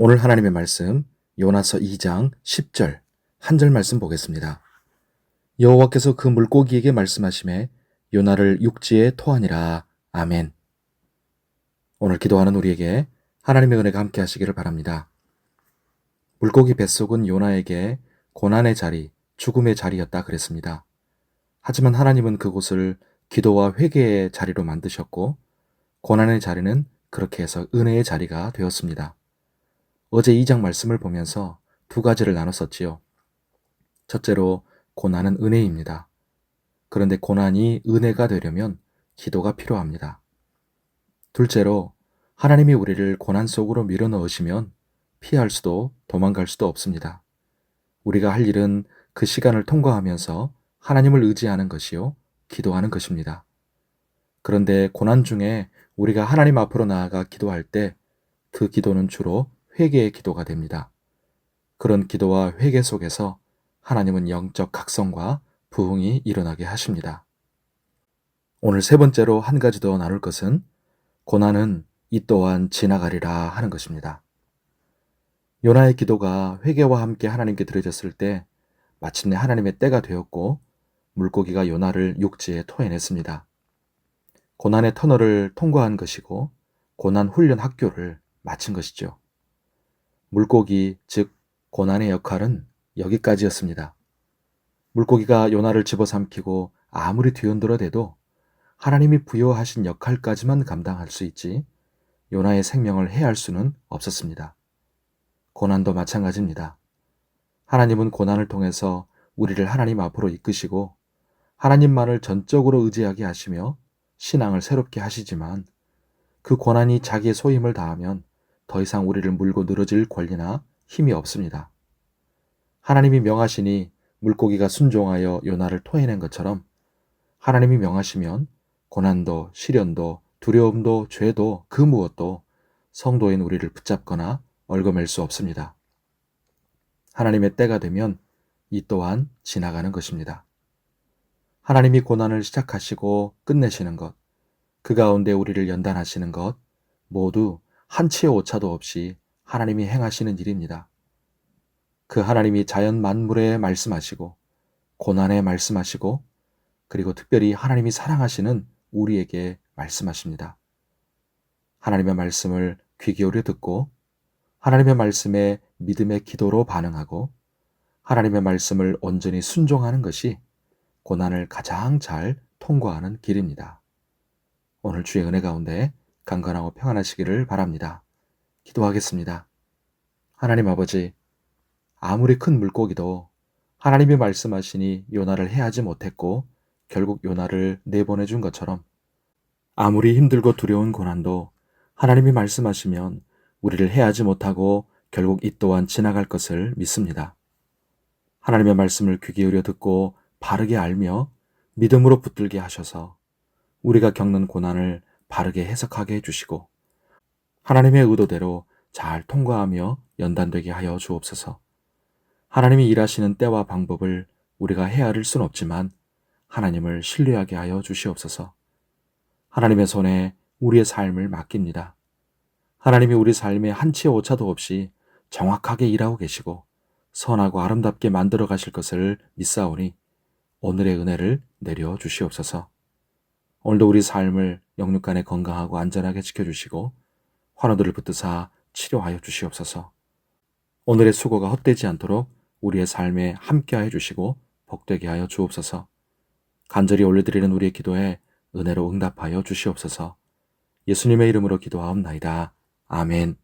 오늘 하나님의 말씀 요나서 2장 10절 한 절 말씀 보겠습니다. 여호와께서 그 물고기에게 말씀하심에 요나를 육지에 토하니라. 아멘. 오늘 기도하는 우리에게 하나님의 은혜가 함께 하시기를 바랍니다. 물고기 뱃속은 요나에게 고난의 자리, 죽음의 자리였다 그랬습니다. 하지만 하나님은 그곳을 기도와 회개의 자리로 만드셨고 고난의 자리는 그렇게 해서 은혜의 자리가 되었습니다. 어제 2장 말씀을 보면서 두 가지를 나눴었지요. 첫째로 고난은 은혜입니다. 그런데 고난이 은혜가 되려면 기도가 필요합니다. 둘째로 하나님이 우리를 고난 속으로 밀어 넣으시면 피할 수도 도망갈 수도 없습니다. 우리가 할 일은 그 시간을 통과하면서 하나님을 의지하는 것이요, 기도하는 것입니다. 그런데 고난 중에 우리가 하나님 앞으로 나아가 기도할 때 그 기도는 주로 회개의 기도가 됩니다. 그런 기도와 회개 속에서 하나님은 영적 각성과 부흥이 일어나게 하십니다. 오늘 세 번째로 한 가지 더 나눌 것은 고난은 이 또한 지나가리라 하는 것입니다. 요나의 기도가 회개와 함께 하나님께 드려졌을 때 마침내 하나님의 때가 되었고 물고기가 요나를 육지에 토해냈습니다. 고난의 터널을 통과한 것이고 고난 훈련 학교를 마친 것이죠. 물고기, 즉 고난의 역할은 여기까지였습니다. 물고기가 요나를 집어삼키고 아무리 뒤흔들어대도 하나님이 부여하신 역할까지만 감당할 수 있지 요나의 생명을 해할 수는 없었습니다. 고난도 마찬가지입니다. 하나님은 고난을 통해서 우리를 하나님 앞으로 이끄시고 하나님만을 전적으로 의지하게 하시며 신앙을 새롭게 하시지만 그 고난이 자기의 소임을 다하면 더 이상 우리를 물고 늘어질 권리나 힘이 없습니다. 하나님이 명하시니 물고기가 순종하여 요나를 토해낸 것처럼 하나님이 명하시면 고난도 시련도 두려움도 죄도 그 무엇도 성도인 우리를 붙잡거나 얽어맬 수 없습니다. 하나님의 때가 되면 이 또한 지나가는 것입니다. 하나님이 고난을 시작하시고 끝내시는 것, 그 가운데 우리를 연단하시는 것, 모두 한치의 오차도 없이 하나님이 행하시는 일입니다. 그 하나님이 자연 만물에 말씀하시고, 고난에 말씀하시고, 그리고 특별히 하나님이 사랑하시는 우리에게 말씀하십니다. 하나님의 말씀을 귀 기울여 듣고, 하나님의 말씀에 믿음의 기도로 반응하고, 하나님의 말씀을 온전히 순종하는 것이 고난을 가장 잘 통과하는 길입니다. 오늘 주의 은혜 가운데 강건하고 평안하시기를 바랍니다. 기도하겠습니다. 하나님 아버지, 아무리 큰 물고기도 하나님이 말씀하시니 요나를 해하지 못했고 결국 요나를 내보내준 것처럼 아무리 힘들고 두려운 고난도 하나님이 말씀하시면 우리를 해하지 못하고 결국 이 또한 지나갈 것을 믿습니다. 하나님의 말씀을 귀 기울여 듣고 바르게 알며 믿음으로 붙들게 하셔서 우리가 겪는 고난을 바르게 해석하게 해주시고 하나님의 의도대로 잘 통과하며 연단되게 하여 주옵소서. 하나님이 일하시는 때와 방법을 우리가 헤아릴 순 없지만 하나님을 신뢰하게 하여 주시옵소서. 하나님의 손에 우리의 삶을 맡깁니다. 하나님이 우리 삶에 한치의 오차도 없이 정확하게 일하고 계시고 선하고 아름답게 만들어 가실 것을 믿사오니 오늘의 은혜를 내려 주시옵소서. 오늘도 우리 삶을 영육간에 건강하고 안전하게 지켜주시고 환우들을 붙드사 치료하여 주시옵소서. 오늘의 수고가 헛되지 않도록 우리의 삶에 함께하여 주시고 복되게 하여 주옵소서. 간절히 올려드리는 우리의 기도에 은혜로 응답하여 주시옵소서. 예수님의 이름으로 기도하옵나이다. 아멘.